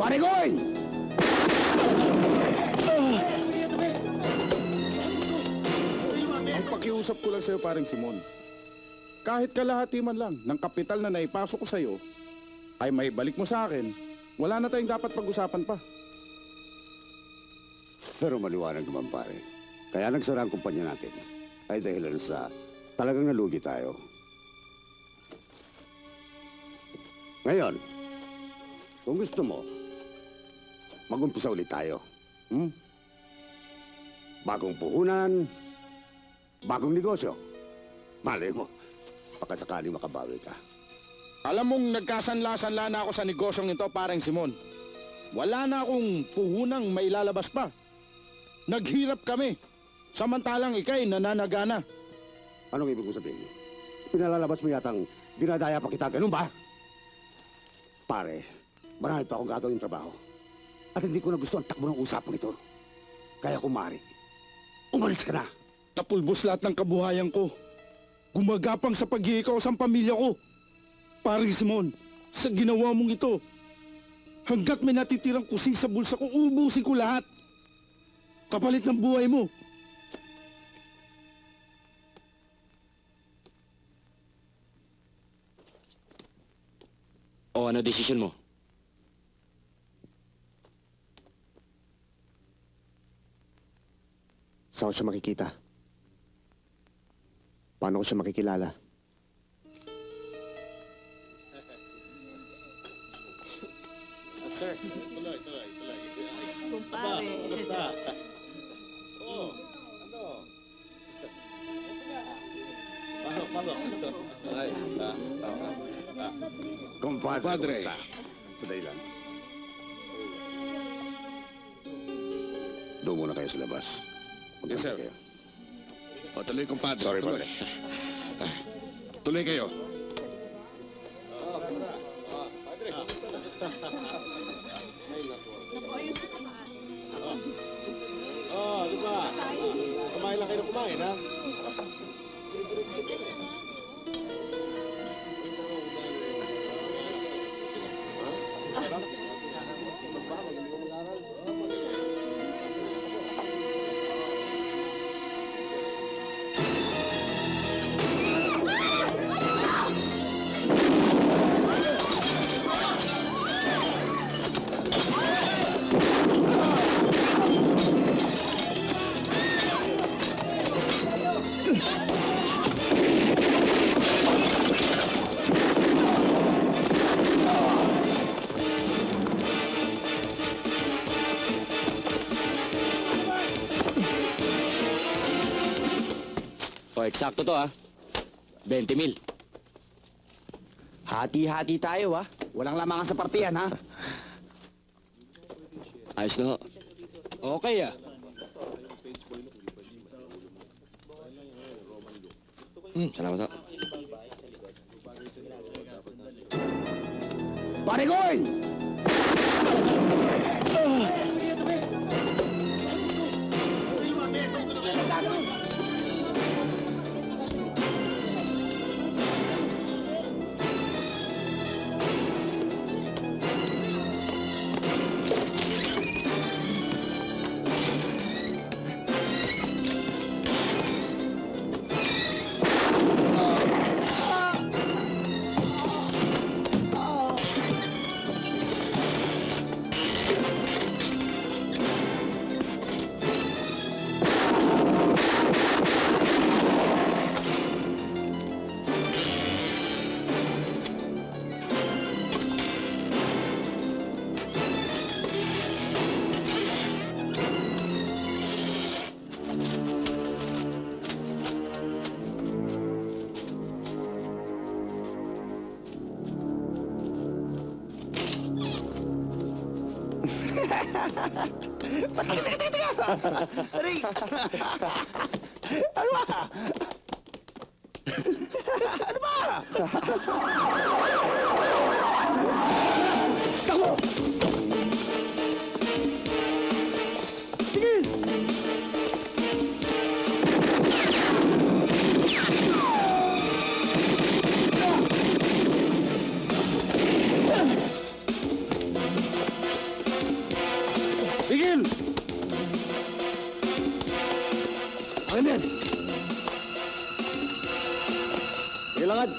Parigoy! Ang pakiusap ko lang sa'yo, paring Simon. Kahit kalahati man lang ng kapital na naipasok ko sa'yo, ay may balik mo sa akin, wala na tayong dapat pag-usapan pa. Pero maliwanag naman pare. Kaya nagsara ang kumpanya natin ay dahilan sa talagang nalugi tayo. Ngayon, kung gusto mo, mag-umpisa ulit tayo. Hmm? Bagong puhunan, bagong negosyo. Malay mo, baka sakaling makabawi ka. Alam mong nagkasanla-sanla na ako sa negosyong ito, paring Simon. Wala na akong puhunang may lalabas pa. Naghirap kami. Samantalang ikay nananagana. Anong ibig mo sabihin? Pinalalabas mo yatang dinadaya pa kita, ganun ba? Pare, marami pa akong gagawin trabaho. At hindi ko na gusto ang takbo ng usapang ito. Kaya kumari, umalis ka na. Tapulbos lahat ng kabuhayan ko. Gumagapang sa pag-iikaw sa pamilya ko. Paring Simon, sa ginawa mong ito, hanggat may natitirang kusing sa bulsa ko, ubusin ko lahat. Kapalit ng buhay mo. O ano desisyon mo? Saan ko siya makikita? Paano ko siya makikilala? sir. Compadre, Compadre. kumusta? Sandali lang. Doon muna kayo sa labas. Yes, sir. kayo? O, tuloy, compadre. Sorry, tuloy. padre. Tuloy kayo. Oh, di ba? Kumain lang kayo kumain, ha? O, eksakto to, ah. ha? 20 mil. Hati-hati tayo, ha? Walang lamangan sa partiyan, ha? Ah. Ayos na, ho. Okay, ha? Mm. Salamat, ha? Pare Goy! Ah! Teka, teka, teka! Aray! Ano ba? Ano ba? البلاد